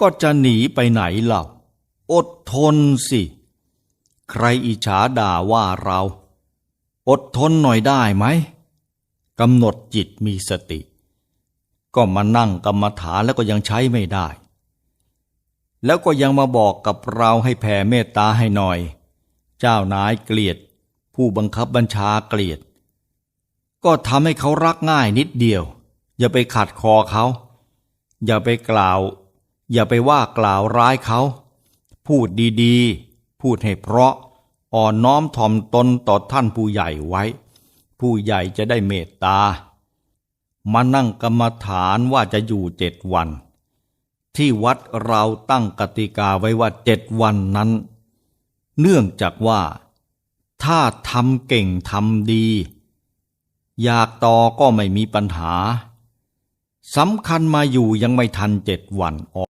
ก็จะหนีไปไหนเล่า อดทนสิ ใครอิจฉาด่าว่าเรา อดทนหน่อยได้ไหมกำหนดจิตมีสติ ก็มานั่งกรรมฐานแล้วก็ยังใช้ไม่ได้ แล้วก็ยังมาบอกกับเราให้แผ่เมตตาให้หน่อย เจ้านายเกลียด ผู้บังคับบัญชาเกลียด ก็ทำให้เขารักง่ายนิดเดียว อย่าไปขัดคอเขา อย่าไปกล่าว อย่าไปว่ากล่าวร้ายเขา พูดดีๆ พูดให้เพราะ อ่อนน้อมถ่อมตนต่อท่านผู้ใหญ่ไว้ ผู้ใหญ่จะได้เมตตา มานั่งกรรมฐานว่าจะอยู่เจ็ดวัน ที่วัดเราตั้งกติกาไว้ว่าเจ็ดวันนั้น เนื่องจากว่า ถ้าทำเก่งทำดี อยากต่อก็ไม่มีปัญหาสำคัญมาอยู่ยังไม่ทันเจ็ดวันออก